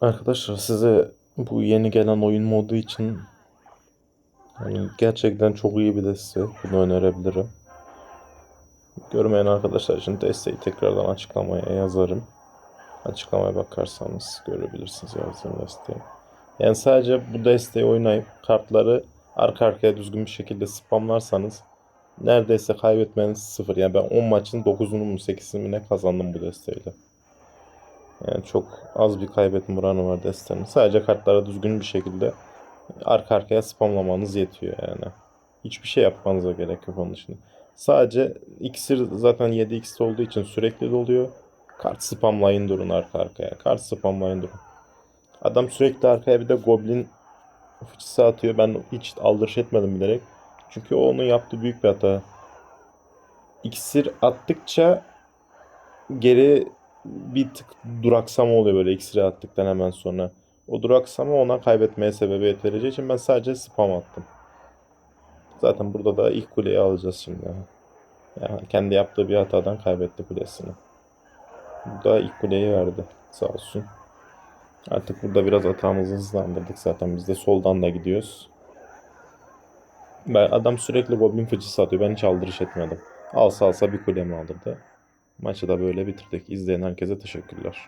Arkadaşlar size bu yeni gelen oyun modu için yani gerçekten çok iyi bir deste. Bunu önerebilirim. Görmeyen arkadaşlar için desteği tekrardan açıklamaya yazarım. Açıklamaya bakarsanız görebilirsiniz yazdığım desteği. Yani sadece bu desteği oynayıp kartları arka arkaya düzgün bir şekilde spamlarsanız neredeyse kaybetmeniz sıfır. Yani ben 10 maçın 9'unu mu 8'ini mi ne kazandım bu desteğiyle. Yani çok az bir kaybetme oranı var destenin. Sadece kartlara düzgün bir şekilde arka arkaya spamlamanız yetiyor yani. Hiçbir şey yapmanıza gerek yok onun dışında. Sadece iksir zaten 7x olduğu için sürekli doluyor. Kart spamlayın durun arka arkaya. Kart spamlayın durun. Adam sürekli arkaya bir de goblin fıçısı atıyor. Ben hiç aldırış etmedim bilerek. Çünkü o onun yaptığı büyük bir hata. İksir attıkça geri bir tık duraksama oluyor böyle iksiri attıktan hemen sonra. O duraksama ona kaybetmeye sebebiyet vereceği için ben sadece spam attım. Zaten burada da ilk kuleyi alacağız şimdi. Yani kendi yaptığı bir hatadan kaybetti kulesini. Burada ilk kuleyi verdi. Sağ olsun. Artık burada biraz hatamızı hızlandırdık zaten. Biz de soldan da gidiyoruz. Ben, adam sürekli goblin fıçısı atıyor. Ben hiç aldırış etmedim. Alsa alsa bir kulemi aldırdı. Maçı da böyle bitirdik. İzleyen herkese teşekkürler.